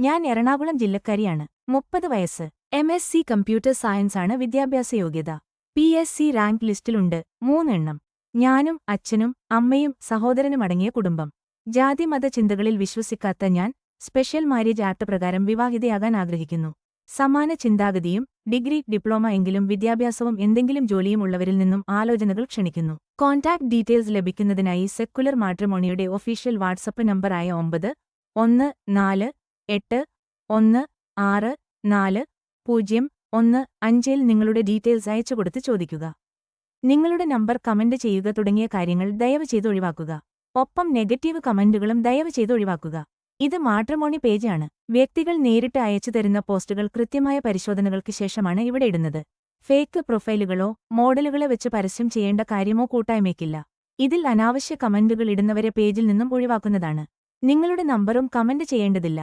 ഞാൻ എറണാകുളം ജില്ലക്കാരിയാണ്. മുപ്പത് വയസ്സ്. എം എസ് സി കമ്പ്യൂട്ടർ സയൻസാണ് വിദ്യാഭ്യാസ യോഗ്യത. പി എസ് സി റാങ്ക് ലിസ്റ്റിലുണ്ട് മൂന്നെണ്ണം. ഞാനും അച്ഛനും അമ്മയും സഹോദരനുമടങ്ങിയ കുടുംബം. ജാതിമത ചിന്തകളിൽ വിശ്വസിക്കാത്ത ഞാൻ സ്പെഷ്യൽ മാരേജ് ആക്ട് പ്രകാരം വിവാഹിതയാകാൻ ആഗ്രഹിക്കുന്നു. സമാന ചിന്താഗതിയും ഡിഗ്രി ഡിപ്ലോമ എങ്കിലും വിദ്യാഭ്യാസവും എന്തെങ്കിലും ജോലിയും ഉള്ളവരിൽ നിന്നും ആലോചനകൾ ക്ഷണിക്കുന്നു. കോൺടാക്ട് ഡീറ്റെയിൽസ് ലഭിക്കുന്നതിനായി സെക്കുലർ മാട്രിമോണിയുടെ ഒഫീഷ്യൽ വാട്സപ്പ് നമ്പറായ ഒമ്പത് ഒന്ന് നാല് എട്ട് ഒന്ന് ആറ് നാല് പൂജ്യം ഒന്ന് അഞ്ചിൽ നിങ്ങളുടെ ഡീറ്റെയിൽസ് അയച്ചു കൊടുത്ത് ചോദിക്കുക. നിങ്ങളുടെ നമ്പർ കമന്റ് ചെയ്യുക തുടങ്ങിയ കാര്യങ്ങൾ ദയവ് ചെയ്ത് ഒഴിവാക്കുക. ഒപ്പം നെഗറ്റീവ് കമന്റുകളും ദയവ് ചെയ്ത് ഒഴിവാക്കുക. ഇത് മാട്രിമോണി പേജാണ്. വ്യക്തികൾ നേരിട്ട് അയച്ചു തരുന്ന പോസ്റ്റുകൾ കൃത്യമായ പരിശോധനകൾക്ക് ശേഷമാണ് ഇവിടെ ഇടുന്നത്. ഫേക്ക് പ്രൊഫൈലുകളോ മോഡലുകളെ വെച്ച് പരസ്യം ചെയ്യേണ്ട കാര്യമോ കൂട്ടായ്മയ്ക്കില്ല. ഇതിൽ അനാവശ്യ കമന്റുകൾ ഇടുന്നവരെ പേജിൽ നിന്നും ഒഴിവാക്കുന്നതാണ്. നിങ്ങളുടെ നമ്പറും കമന്റ് ചെയ്യേണ്ടതില്ല.